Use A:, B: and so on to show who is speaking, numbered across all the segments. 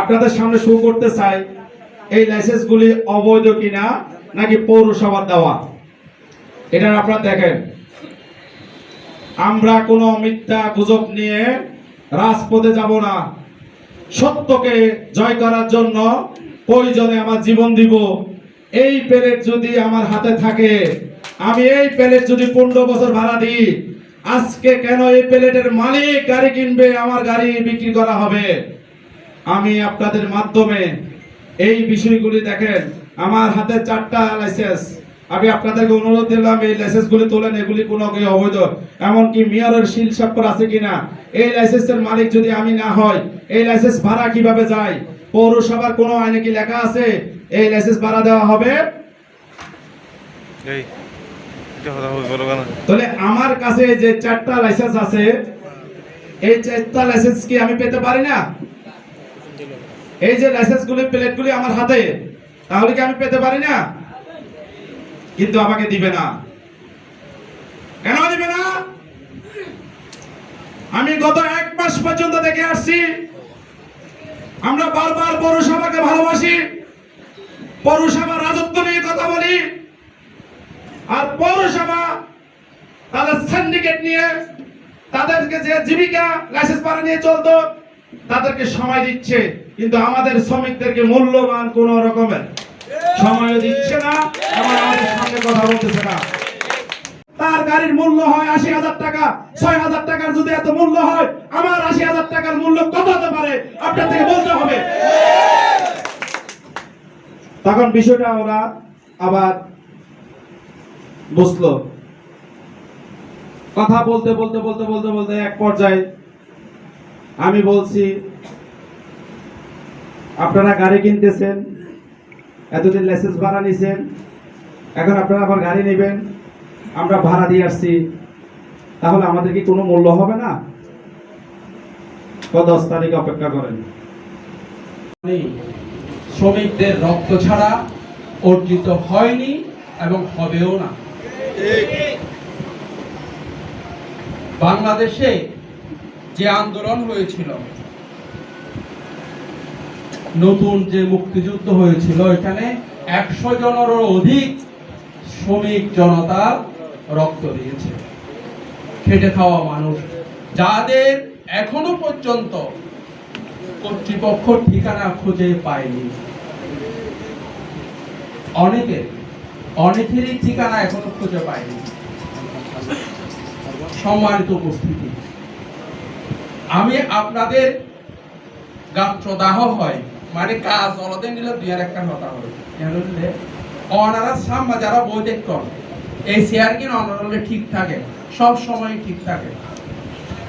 A: আপনাদের সামনে শো করতে চাই, এই লাইসেন্সগুলি অবৈধ কিনা নাকি পৌরসভার দেওয়া? এটা আপনারা দেখেন। আমরা কোনো মিথ্যা গুজব নিয়ে রাজপথে যাব না। সত্যকে জয় করার জন্য প্রয়োজনে আমার জীবন দিব। এই প্লেট যদি আমার হাতে থাকে, আমি এই প্লেট যদি পনেরো বছর ভাড়া দিই, আজকে কেন এই প্লেটের মালিক গাড়ি কিনবে, আমার গাড়ি বিক্রি করা হবে? আমি আপনাদের মাধ্যমে এই বিষয়গুলি দেখেন আমার হাতে চারটা লাইসেন্স আমি আপনাদেরকে অনুরোধ দিলাম এই লাইসেন্সগুলি তোলেন এগুলি কোনো অবৈধ? এমনকি মেয়রের শিল স্বাক্ষর আছে কিনা? এই লাইসেন্সের মালিক যদি আমি না হয় এই লাইসেন্স ভাড়া কীভাবে যায়? পৌরসভার কোনো আইনে কি লেখা আছে? এই লাইসেন্স ভাড়া দেওয়া হবে? তাহলে আমার কাছে যে চারটা লাইসেন্স আছে এই চারটা লাইসেন্স কি আমি পেতে পারি না? এই যে লাইসেন্সগুলি প্লেটগুলি আমার হাতে, তাহলে কি আমি পেতে পারি না? কিন্তু আমাকে দিবে না। কেন দিবে না? আমি গত এক মাস পর্যন্ত দেখে আসছি, আমরা বারবার পৌরসভাকে ভালোবাসি, পৌরসভা রাজত্ব নিয়ে কথা বলি, আর পৌরসভা তাদের সিন্ডিকেট নিয়ে তাদেরকে যে জীবিকা লাইসেন্স পাড়া নিয়ে চলতো তাদেরকে সময় দিচ্ছে, কিন্তু আমাদের শ্রমিকদেরকে মূল্যবান কোন রকমের সময় দিচ্ছে না এবং আমাদের সঙ্গে কথা বলতেছে না। তার গাড়ির মূল্য হয় আশি হাজার টাকা, ছয় হাজার টাকার যদি এত মূল্য হয়, আমার আশি হাজার টাকার মূল্য কত হতে পারে, আপনার থেকে বলতে হবে। তখন বিষয়টা ওরা আবার বুঝলো। কথা বলতে বলতে বলতে বলতে বলতে এক পর্যায়ে আমি বলছি, আপনারা গাড়ি কিনতেছেন, এতদিন লাইসেন্স ভাড়া নিছেন, এখন আপনারা আবার গাড়ি নেবেন, আমরা ভাড়া দিয়ে আসছি, তাহলে আমাদের কি কোনো মূল্য হবে না দশ তারিখ অপেক্ষা করেন
B: নেই। শ্রমিকদের রক্ত ছাড়া অর্জিত হয়নি এবং হবেও না বাংলাদেশে যে আন্দোলন হয়েছিল, নতুন যে মুক্তিযুদ্ধ হয়েছিল, এখানে একশো জনেরও অধিক শ্রমিক জনতা রক্ত দিয়েছে, খেটে খাওয়া মানুষ, যাদের এখনও পর্যন্ত কর্তৃপক্ষ ঠিকানা খুঁজে পায়নি। অনেকের অনেকেরই ঠিকানা এখনও খুঁজে পায়নি। সম্মানিত উপস্থিতি। আমি আপনাদের গাত্রদাহ হয়। মানে কাজ অলদে নিলে দুই আর একটা কথা হয় কেন অনারা সাম্মা যারা বই দেখতেন এই শেয়ার কিন অনারলে ঠিক থাকে সব সময় ঠিক থাকে।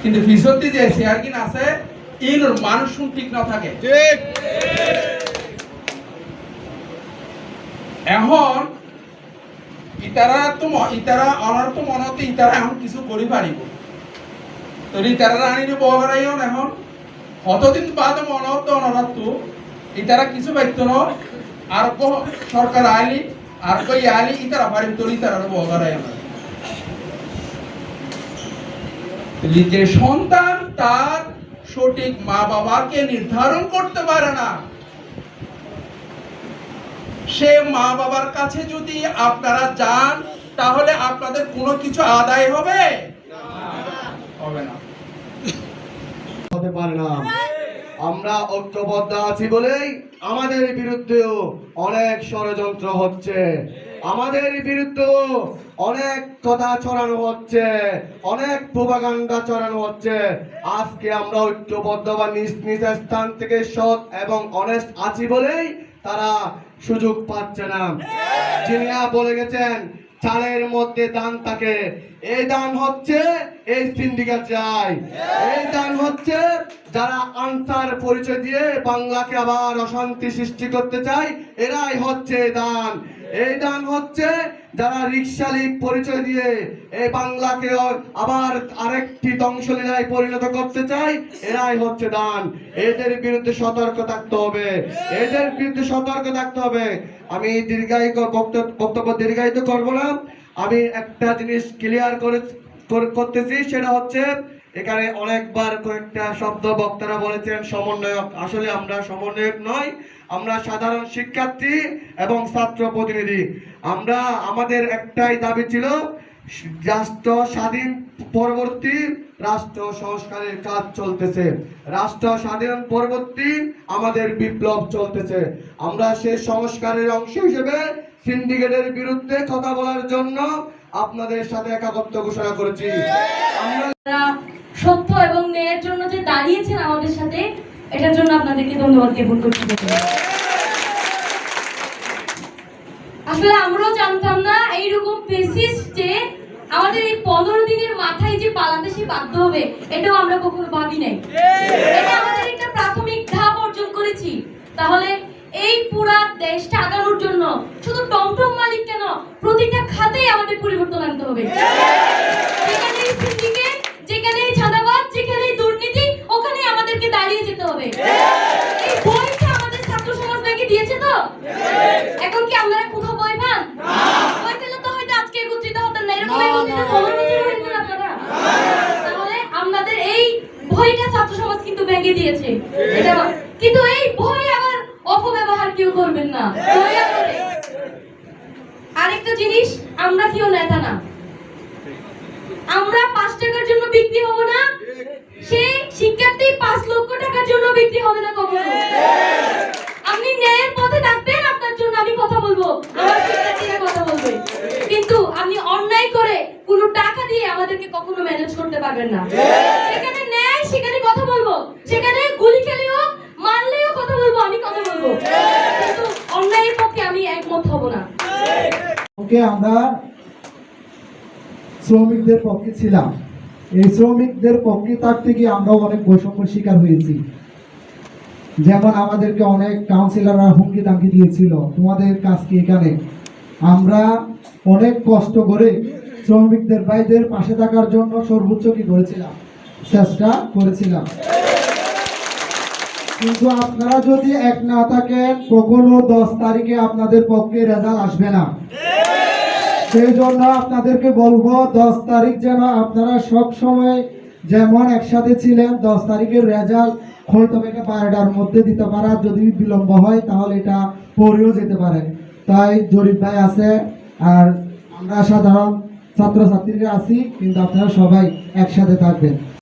B: কিন্তু ফিসতি যে শেয়ার কিন আছে ইন মানুষ ঠিক না থাকে।
C: ঠিক।
B: এখন ইতারা তো ইতারা অনার তো মনতে ইতারা এখন কিছু করি পারিব। তো ইতারা আনিনি বগরাইও এখন কতদিন বাদে মনত অনার তো ইতারা কিছু পাইতো না। আর কো সরকার আইলি আর কই আইলি ইতারা পারিব তো ইতারা বগরাই না যে সন্তান তার সঠিক মা বাবাকে নির্ধারণ করতে পারে না। সে মা বাবার কাছে যদি আপনারা যান তাহলে আপনাদের কোনো কিছু আদায় হবে? হবে না।
D: হতে পারে না। আমরা ঐক্যবদ্ধ আছি বলেই আমাদের বিরুদ্ধেও অনেক ষড়যন্ত্র হচ্ছে। আমাদের অনেক কথা ছড়ানো হচ্ছে, অনেক ছড়ানো হচ্ছে। আজকে আমরা ঐক্যবদ্ধ বা নিজ নিজ স্থান থেকে সৎ এবং অনেস্ট আছি বলেই তারা সুযোগ পাচ্ছে না। জিনিয়া বলে গেছেন, চালের মধ্যে দান থাকে। এই দান হচ্ছে এই সিন্ডিকেট যায় এই দান হচ্ছে যারা আনসার পরিচয় দিয়ে বাংলাকে আবার অশান্তি সৃষ্টি করতে চায়, এরাই হচ্ছে দান। এই দান হচ্ছে যারা রিক্সা লীগ পরিচয় দিয়ে এই বাংলাকে আবার আরেকটি ধ্বংসলীলায় পরিণত করতে চায়, এরাই হচ্ছে দান। এদের বিরুদ্ধে সতর্ক থাকতে হবে। এদের বিরুদ্ধে সতর্ক থাকতে হবে। আমি দীর্ঘায়িত বক্তব্য দীর্ঘায়িত করব না। আমি একটা জিনিস ক্লিয়ার কর- করতেছি, সেটা হচ্ছে এখানে অনেকবার কয়েকটা শব্দ বক্তারা বলেছেন, সমন্বয়ক। আসলে আমরা সমন্বয়ক নয় আমরা সাধারণ শিক্ষার্থী এবং ছাত্র প্রতিনিধি। আমরা, আমাদের একটাই দাবি ছিল, রাষ্ট্র স্বাধীন পরবর্তী রাষ্ট্র সংস্কারের কাজ চলতেছে। রাষ্ট্র স্বাধীন পরবর্তী আমাদের বিপ্লব চলতেছে। আমরা সেই সংস্কারের অংশ হিসেবে সিন্ডিকেটের বিরুদ্ধে কথা বলার জন্য আপনাদের সাথে একাকত্ব ঘোষণা করেছি। আমরা
E: সত্য এবং ন্যায়ের জন্য যে দাঁড়িয়েছেন আমাদের সাথে, এটার জন্য আপনাদেরকে ধন্যবাদ জ্ঞাপন করছি। আসলে আমরাও জানতাম না এইরকম পেসিস যে আমাদের এই পনেরো দিনের মাথায় যে পালাতে সে বাধ্য হবে, এটাও আমরা কখনো ভাবি নাই। এটা আমাদের একটা প্রাথমিক ধাপ অর্জন করেছি। তাহলে এই পুরা দেশটা আগানোর জন্য শুধু টমটম মালিক কেন প্রতিটা খাতেই আমাদের পরিবর্তন আনতে হবে। যেখানেই সিন্ডিকেট যেখানেই ছাদাবাদ যেখানেই দুর্নীতি, ওখানেই আমাদেরকে দাঁড়িয়ে যেতে হবে এই বইটা আমাদের ছাত্র সমাজ ব্যাংকে দিয়েছে তো এখন কি আমরা কোথাও বই পান বই পেলে তো হয়তো আজকে একত্রিত হতেন না এরকম একত্রিত খবর বছর হয়েছেন আপনারা তাহলে আমাদের এই বইটা ছাত্র সমাজ কিন্তু ব্যাংকে দিয়েছে এটা কিন্তু এই বই আবার অপব্যবহার কেউ করবেন না। আরেকটা জিনিস, আমরা কেউ নেতা না। আমরা পাঁচ টাকার জন্য বিক্রি হব না। সে শিক্ষার্থী পাঁচ লক্ষ টাকার জন্য বিক্রি হবে না কখনো। আপনি ন্যায়ের পথে থাকবেন, আপনার জন্য আমি কথা বলব। আমার শিক্ষার্থীরা কথা বলবে। কিন্তু আপনি অন্যায় করে কোনো টাকা দিয়ে আমাদেরকে কখনো ম্যানেজ করতে পারবেন না। সেখানে ন্যায়, সেখানে কথা বলব সেখানে গুলি খেলেও মারলেও কথা বলব আমি কথা বলব কিন্তু অন্যায়ের পক্ষে আমি একমত হব না
F: ওকে আমরা শ্রমিকদের পক্ষে ছিলাম। এই শ্রমিকদের পক্ষে থাকতে গিয়ে আমরা অনেক বৈষম্যের শিকার হয়েছি। যেমন আমাদেরকে অনেক কাউন্সিলররা হুমকি দামকি দিয়েছিল, তোমাদের কাজ কি এখানে? আমরা অনেক কষ্ট করে শ্রমিকদের ভাইদের পাশে থাকার জন্য সর্বোচ্চ কি করেছিলাম? চেষ্টা করেছিলাম। কিন্তু আপনারা যদি এক না থাকেন, কখনো দশ তারিখে আপনাদের পক্ষে রেজাল্ট আসবে না। সেই জন্য আপনাদেরকে বলব, দশ তারিখ যেন আপনারা সব সময় যেমন একসাথে ছিলেন, দশ তারিখের রেজাল্ট এটা বারোটার মধ্যে দিতে পারা, যদি বিলম্ব হয় তাহলে এটা পড়েও যেতে পারে। তাই জরিফ ভাই আছে, আর আমরা সাধারণ ছাত্রছাত্রীরা আছি, কিন্তু আপনারা সবাই একসাথে থাকবেন।